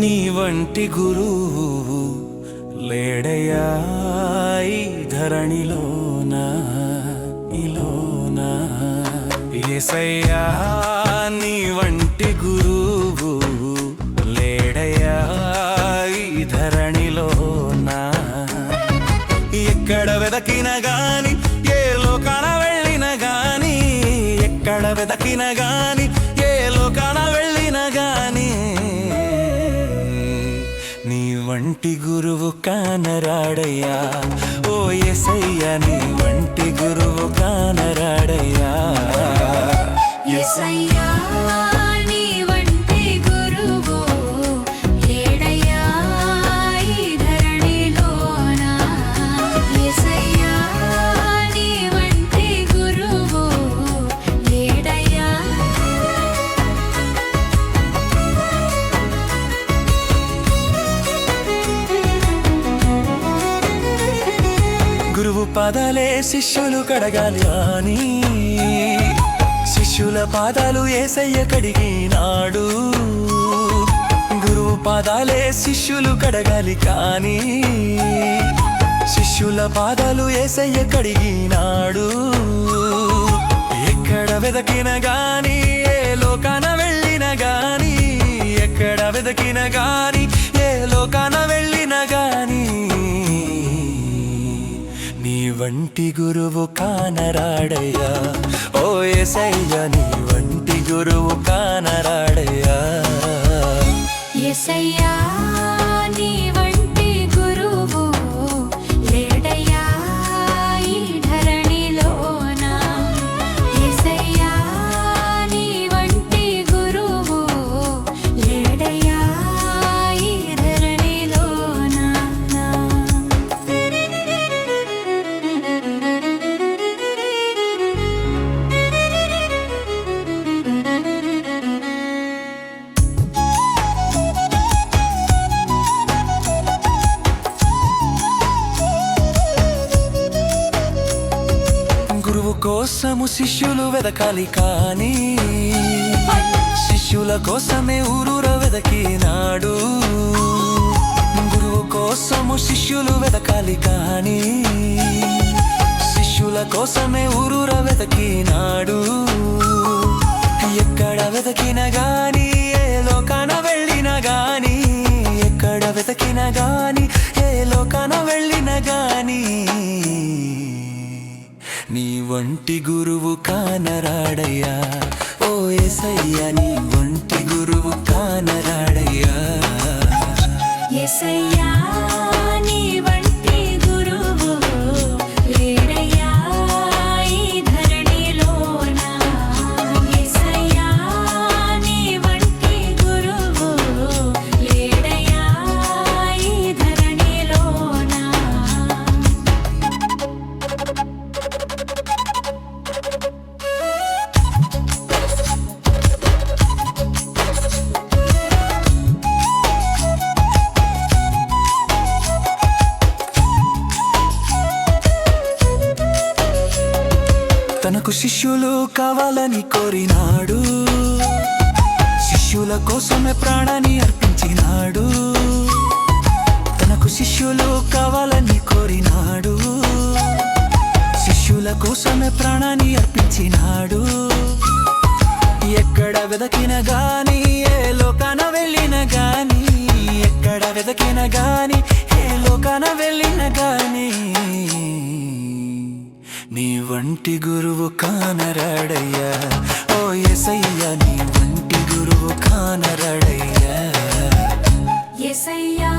నీ వంటి గురువు లేడయా ఈ ధరణిలోన ఇలోన ఏసయ్యా నీ వంటి గురువు లేడయా ఈ ధరణిలోన. ఎక్కడ వెదకిన గాని ఏ లోకాన వెళ్ళిన గాని ఎక్కడ వెదకిన గాని వంటి గురువు కానరాడయ్యా. ఓ ఎసయ్య నీ వంటి గురువు కానరా పాదాలే శిష్యులు కడగాలి అని శిష్యుల పాదాలు ఏసయ్య కడిగినాడు గురువు పాదాలే శిష్యులు కడగాలి కానీ శిష్యుల పాదాలు ఏసయ్య కడిగినాడు ఎక్కడ వెదకిన గానీ వంటి గురువు కానరాడయ్యా. ఓ ఎసయ్య నీ వంటి గురువు కానరాడయ్యా. ఎసయ్యా నీ కోసము శిష్యులు వెదకాలి కానీ శిష్యుల కోసమే ఊరూర వెదకినాడు గురువు కోసము శిష్యులు వెదకాలి కానీ శిష్యుల కోసమే ఊరూర వెదకినాడు ఎక్కడ వెదకిన గానీ ఒంటి గురువు కానరాడయ్యా. ఓ ఎసయ్యా నీ ఒంటి గురువు కానరాడయ్యా. ఎసయ్యా తనకు శిష్యులు కావాలని కోరినాడు. శిష్యుల కోసమే ప్రాణాన్ని అర్పించినాడు. తనకు శిష్యులు కావాలని కోరినాడు. శిష్యుల కోసమే ప్రాణాన్ని అర్పించినాడు. ఎక్కడ వెదకిన గాని ఏ లోకాన వెళ్ళిన గాని ఎక్కడ వెదకిన గాని ఏ లోకాన వెళ్ళిన గాని ఇంటి గురువు కానరాడయ్యా. ఓ ఎసయ్య నీ వంటి గురువు కానరాడయ్యా. ఎసయ్యా